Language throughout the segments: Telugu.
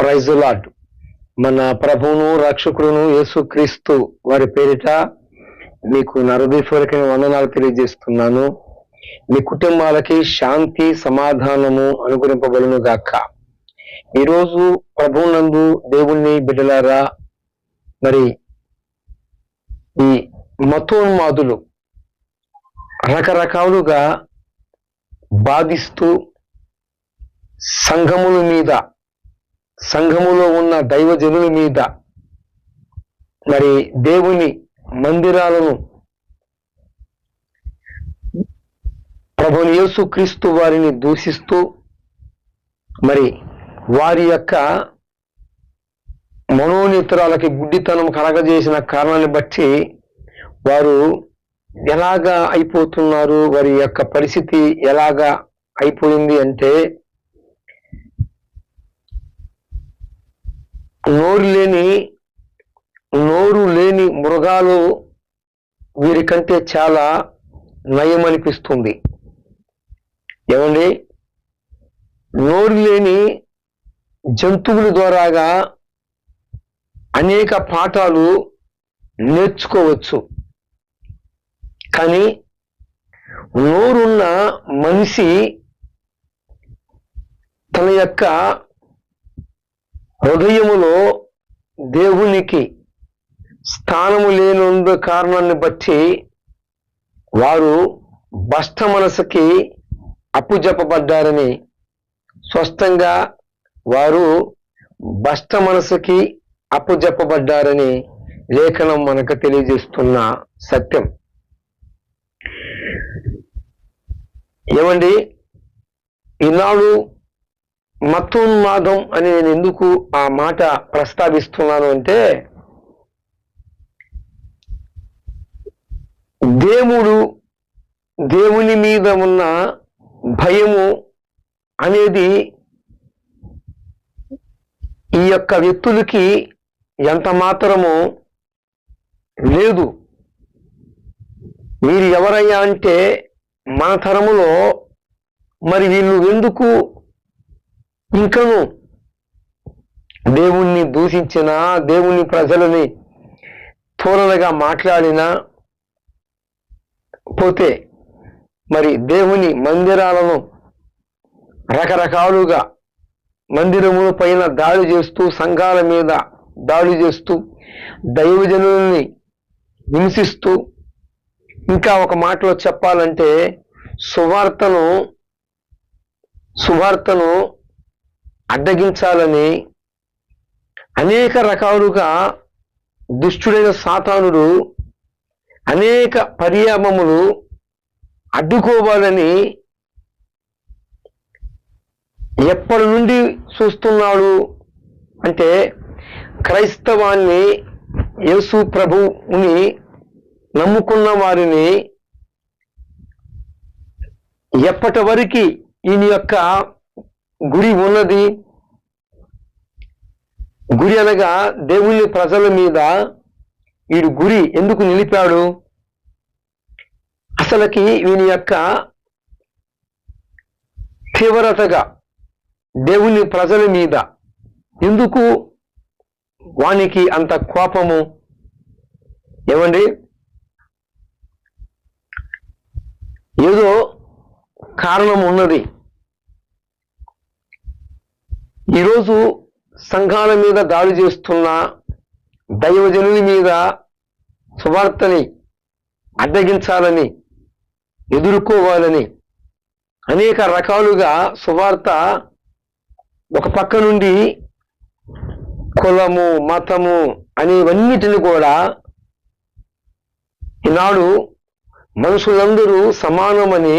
ప్రైజ్ లాడ్ మన ప్రభువును రక్షకుడును యేసుక్రీస్తు వారి పేరిట మీకు నరదీశ్వరికైన వందనాలు తెలియజేస్తున్నాను. మీ కుటుంబాలకి శాంతి సమాధానము అనుగ్రహింపబడును గాక ఈరోజు ప్రభునందు దేవుణ్ణి బిడ్డలారా మరి ఈ మతోన్మాదులు రకరకాలుగా బాధిస్తూ సంఘముల మీద సంఘములో ఉన్న దైవజనుల మీద మరి దేవుని మందిరాలను ప్రభు యేసు క్రీస్తు వారిని దూషిస్తూ మరి వారి యొక్క మనోనేత్రాలకి గుడ్డితనం కలగజేసిన కారణాన్ని బట్టి వారు ఎలాగా అయిపోతున్నారు వారి యొక్క పరిస్థితి ఎలాగా అయిపోయింది అంటే నోరు లేని నోరు లేని మృగాలు వీరికంటే చాలా నయం అనిపిస్తుంది ఏమండి? నోరు లేని జంతువుల ద్వారాగా అనేక పాఠాలు నేర్చుకోవచ్చు. కానీ నోరున్న మనిషి తన యొక్క హృదయములో దేవునికి స్థానము లేనందు కారణాన్ని బట్టి వారు భష్ట మనసుకి అప్పుజెప్పబడ్డారని స్పష్టంగా వారు భష్ట మనసుకి అప్పుజెప్పబడ్డారని లేఖనం మనకు తెలియజేస్తున్న సత్యం. ఏమండి? ఈనాడు మతోన్మాదం అని నేను ఎందుకు ఆ మాట ప్రస్తావిస్తున్నాను అంటే దేవుడు దేవుని మీద ఉన్న భయము అనేది ఈ యొక్క వ్యక్తులకి ఎంత మాత్రము లేదు. వీరు ఎవరయ్యా అంటే మన తరములో మరి వీళ్ళు ఎందుకు ఇంకను దేవుణ్ణి దూషించిన దేవుని ప్రజలని తోలనగా మాట్లాడినా పోతే మరి దేవుని మందిరాలను రకరకాలుగా మందిరముల పైన దాడి చేస్తూ సంఘాల మీద దాడి చేస్తూ దైవజనుల్ని హింసిస్తూ ఇంకా ఒక మాటలో చెప్పాలంటే సువార్తను సువార్తను అడ్డగించాలని అనేక రకాలుగా దుష్టుడైన సాతానుడు అనేక పర్యామములు అడ్డుకోవాలని ఎప్పటి నుండి చూస్తున్నాడు అంటే క్రైస్తవాన్ని యేసు ప్రభువుని నమ్ముకున్న వారిని ఎప్పటి వరకు ఈయన యొక్క గురి ఉన్నది. గురి అనగా దేవుని ప్రజల మీద వీడు గురి ఎందుకు నిలిపాడు? అసలుకి వీని యొక్క తీవ్రతగా దేవుని ప్రజల మీద ఎందుకు వానికి అంత కోపము? ఏమండి? ఏదో కారణం ఉన్నది. ఈరోజు సంఘాల మీద దాడి చేస్తున్న దైవజనుల మీద సువార్తని అడ్డగించాలని ఎదుర్కోవాలని అనేక రకాలుగా సువార్త ఒక పక్క నుండి కులము మతము అనేవన్నిటిని కూడా ఈనాడు మనుషులందరూ సమానమని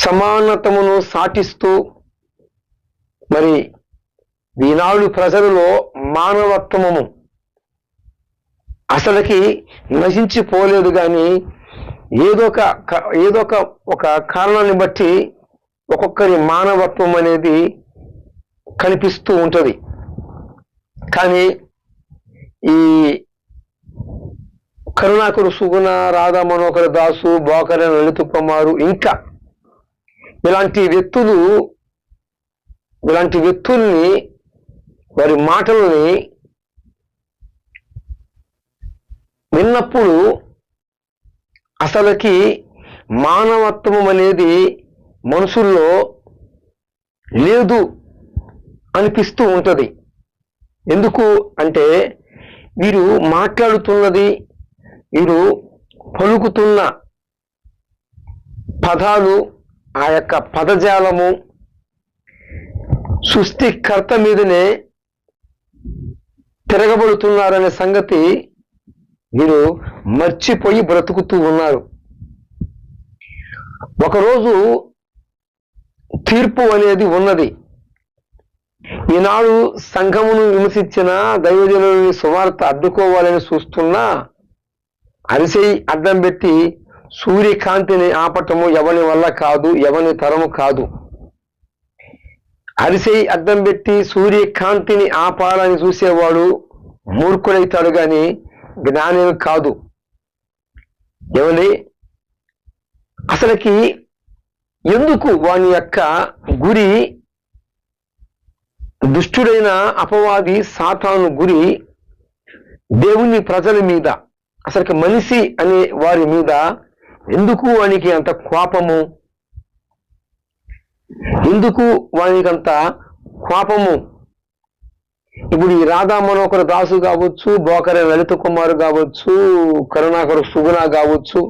సమానతమును సాటిస్తూ మరి ఈనాడు ప్రజలలో మానవత్వము అసలుకి నశించిపోలేదు కానీ ఏదో ఒక క- ఏదో ఒక ఒక కారణాన్ని బట్టి ఒక్కొక్కరి మానవత్వం అనేది కనిపిస్తూ ఉంటుంది. కానీ ఈ కరుణాకరు సుగుణ రాధా మనోహర దాసు బోకర లలిత కుమారు ఇంకా ఇలాంటి వ్యక్తులు ఇలాంటి వ్యక్తుల్ని వారి మాటల్ని విన్నప్పుడు అసలుకి మానవత్వం అనేది మనుషుల్లో లేదు అనిపిస్తూ ఉంటుంది. ఎందుకు అంటే వీరు మాట్లాడుతున్నది వీరు పలుకుతున్న పదాలు ఆ యొక్క పదజాలము సృష్టికర్త మీదనే తిరగబడుతున్నారనే సంగతి వీరు మర్చిపోయి బ్రతుకుతూ ఉన్నారు. ఒకరోజు తీర్పు అనేది ఉన్నది. ఈనాడు సంఘమును విమర్శించిన దైవజనుని సువార్త అడ్డుకోవాలని చూస్తున్నా అరిసై అడ్డం పెట్టి సూర్యకాంతిని ఆపటము ఎవని వల్ల కాదు ఎవని తరము కాదు. అరిసెయి అద్దం పెట్టి సూర్యకాంతిని ఆపాలని చూసేవాడు మూర్ఖుడైతాడు గాని జ్ఞాని కాదు. ఏమండి? అసలుకి ఎందుకు వాని యొక్క గురి దుష్టుడైన అపవాది సాతాను గురి దేవుని ప్రజల మీద అసలుకి మనిషి అనే వారి మీద ఎందుకు వానికి అంత కోపము? ఎందుకు వానికి అంత కోపము ఇప్పుడు ఈ రాధా మనోహర్ దాసు కావచ్చు బోకర లలిత కుమార్ కావచ్చు కరుణాకరు సుగుణ కావచ్చు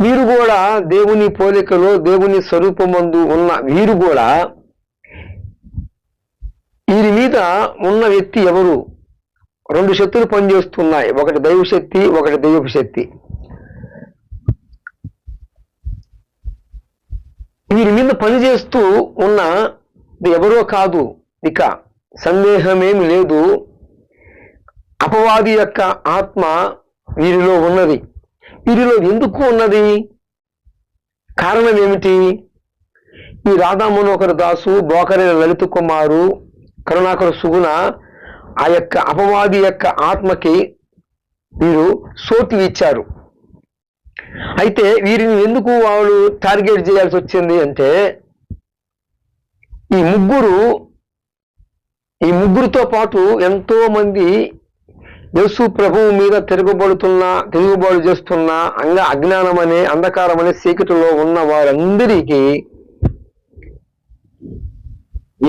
వీరు కూడా దేవుని పోలికలో దేవుని స్వరూపమందు ఉన్న వీరు కూడా వీరి మీద ఉన్న వ్యక్తి ఎవరు? రెండు శక్తులు పనిచేస్తున్నాయి. ఒకటి దైవ శక్తి ఒకటి దైవపు శక్తి వీరి మీద పనిచేస్తూ ఉన్న ఎవరో కాదు. ఇక సందేహమేమి లేదు. అపవాది యొక్క ఆత్మ వీరిలో ఉన్నది. వీరిలో ఎందుకు ఉన్నది? కారణం ఏమిటి ఈ రాధా మనోహర్ దాసు బోకరైన లలిత కుమారు కరుణాకర సుగుణ ఆ యొక్క అపవాది యొక్క ఆత్మకి వీరు సోటు ఇచ్చారు. అయితే వీరిని ఎందుకు వాళ్ళు టార్గెట్ చేయాల్సి వచ్చింది అంటే ఈ ముగ్గురు ఈ ముగ్గురితో పాటు ఎంతో మంది యేసు ప్రభువు మీద తిరుగుబడుతున్న తిరుగుబాటు చేస్తున్న అంగ అజ్ఞానం అనే అంధకారం అనే సీకటిలో ఉన్న వారందరికీ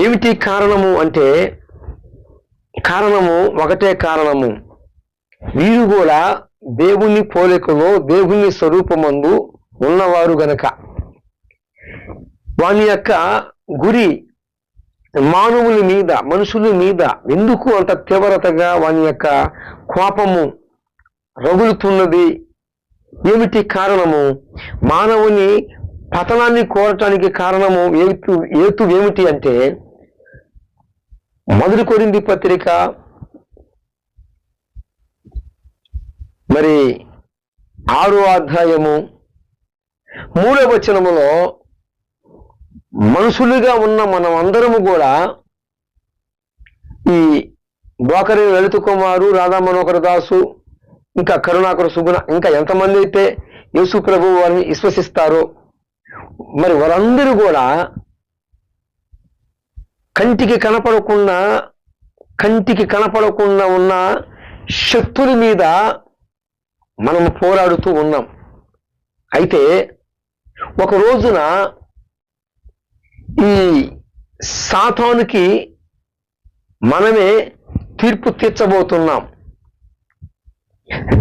ఏమిటి కారణము అంటే కారణము ఒకటే కారణము. వీరు కూడా దేవుని పోలికలో దేవుని స్వరూపమందు ఉన్నవారు గనక. వాని యొక్క గురి మానవుల మీద మనుషుల మీద ఎందుకు అంత తీవ్రతగా వాని యొక్క కోపము రగులుతున్నది? ఏమిటి కారణము? మానవుని పతనాన్ని కోరటానికి కారణము ఏతు ఏతు ఏమిటి అంటే మొదటి కొరింది పత్రిక మరి ఆరో అధ్యాయము మూడవ వచనములో మనుషులుగా ఉన్న మనం అందరము కూడా ఈ బోకరి లలిత కుమారు రాధా మనోహర దాసు ఇంకా కరుణాకర సుగుణ ఇంకా ఎంతమంది అయితే యేసు ప్రభు వారిని విశ్వసిస్తారో మరి వారందరూ కూడా కంటికి కనపడకుండా కంటికి కనపడకుండా ఉన్న శక్తుల మీద మనం పోరాడుతూ ఉన్నాం. అయితే ఒక రోజున ఈ సాతానికి మనమే తీర్పు తీర్చబోతున్నాం.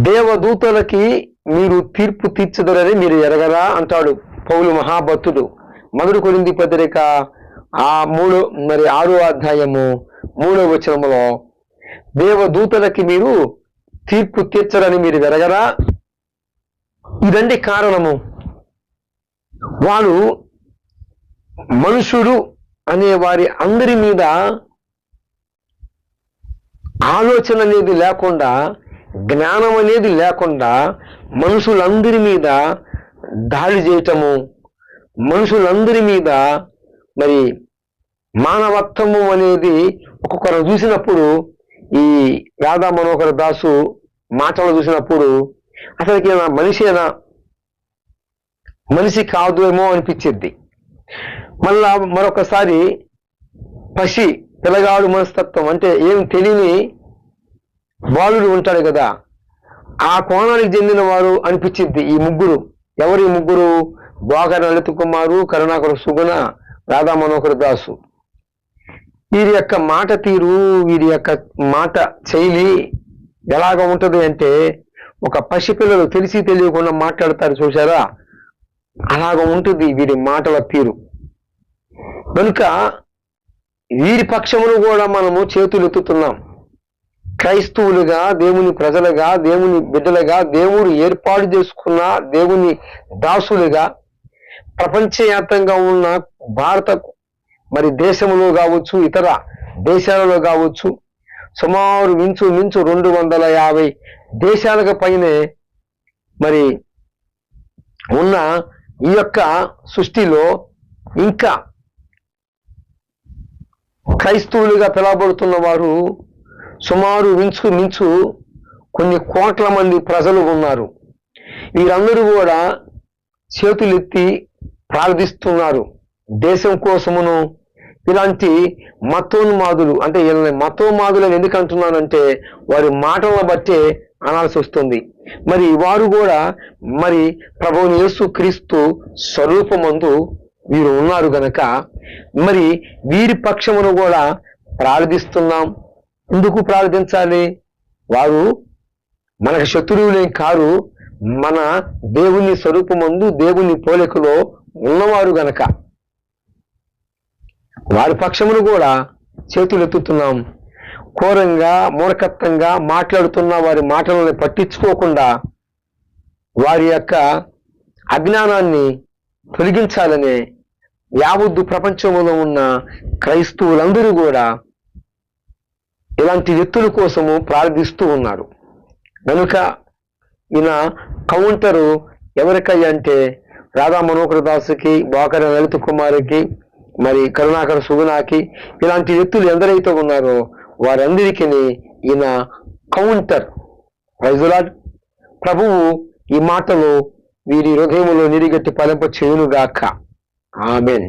దేవదూతలకి మీరు తీర్పు తీర్చదరని మీరు ఎరగరా అంటాడు పౌలు మహాభక్తుడు. మొదటి కొరింది పత్రిక ఆ మూడు మరి ఆరో అధ్యాయము మూడో వచనములో దేవదూతలకి మీరు తీర్పు తీర్చరని మీరు వెరగరా ఇదండి కారణము. వాడు మనుషుడు అనే వారి అందరి మీద ఆలోచన అనేది లేకుండా జ్ఞానం అనేది లేకుండా మనుషులందరి మీద దాడి చేయటము మనుషులందరి మీద మరి మానవత్వము అనేది ఒక్కొక్కరు చూసినప్పుడు ఈ రాధా మనోహర దాసు మాటలు చూసినప్పుడు అసలుకి మనిషి మనిషేనా? మనిషి కాదు ఏమో అనిపించింది మళ్ళా మరొకసారి పసి పిల్లగాడు మనస్తత్వం అంటే ఏం తెలియని బాలుడు ఉంటాడు కదా ఆ కోణానికి చెందిన వారు అనిపించింది ఈ ముగ్గురు. ఎవరి ముగ్గురు? బోగర లలిత కుమారు కరుణాకర సుగుణ రాధా మనోహర్ దాసు. వీరి యొక్క మాట తీరు వీరి యొక్క మాట శైలి ఎలాగ ఉంటుంది అంటే ఒక పసిపిల్లలు తెలిసి తెలియకుండా మాట్లాడతారు చూసారా అలాగ ఉంటుంది వీరి మాటల తీరు. కనుక వీరి పక్షమును కూడా మనము చేతులు ఎత్తుతున్నాం క్రైస్తవులుగా దేవుని ప్రజలుగా దేవుని బిడ్డలుగా దేవుడు ఏర్పాటు చేసుకున్న దేవుని దాసులుగా ప్రపంచవ్యాప్తంగా ఉన్న భారత మరి దేశంలో కావచ్చు ఇతర దేశాలలో కావచ్చు సుమారు మించు మించు రెండు వందల యాభై దేశాలకు పైనే మరి ఉన్న ఈ యొక్క సృష్టిలో ఇంకా క్రైస్తవులుగా పిలవబడుతున్న వారు సుమారు మించు మించు కొన్ని కోట్ల మంది ప్రజలు ఉన్నారు. వీరందరూ కూడా చేతులెత్తి ప్రార్థిస్తున్నారు. దేశం కోసమును ఇలాంటి మతోన్మాదులు అంటే వీళ్ళని మతోన్మాదులను ఎందుకు అంటున్నానంటే వారి మాటలను బట్టే అనాల్సి వస్తుంది. మరి వారు కూడా మరి ప్రభువుని యేసు క్రీస్తు స్వరూపమందు వీరు ఉన్నారు గనక మరి వీరి పక్షమును కూడా ప్రార్థిస్తున్నాం. ఎందుకు ప్రార్థించాలి? వారు మనకు శత్రువులేం కారు మన దేవుని స్వరూపమందు దేవుని పోలికలో ఉన్నవారు గనక. వారి పక్షమును కూడా చేతులెత్తుతున్నాం ఘోరంగా మూర్ఖత్వంగా మాట్లాడుతున్న వారి మాటలను పట్టించుకోకుండా వారి యొక్క అజ్ఞానాన్ని తొలగించాలనే యావద్దు ప్రపంచంలో ఉన్న క్రైస్తవులందరూ కూడా ఇలాంటి వ్యక్తుల కోసము ప్రార్థిస్తూ ఉన్నారు. కనుక ఈయన కౌంటరు ఎవరికై అంటే రాధా మనోహర దాసుకి బాకర లలిత కుమారికి మరి కరుణాకర సుగుణాకి ఇలాంటి వ్యక్తులు ఎందరైతే ఉన్నారో వారందరికీ ఈయన కౌంటర్. ప్రైజులాడ్ ప్రభువు ఈ మాటలు వీరి హృదయములో నిరిగట్టి పలింప చేయునుగాక. ఆమెన్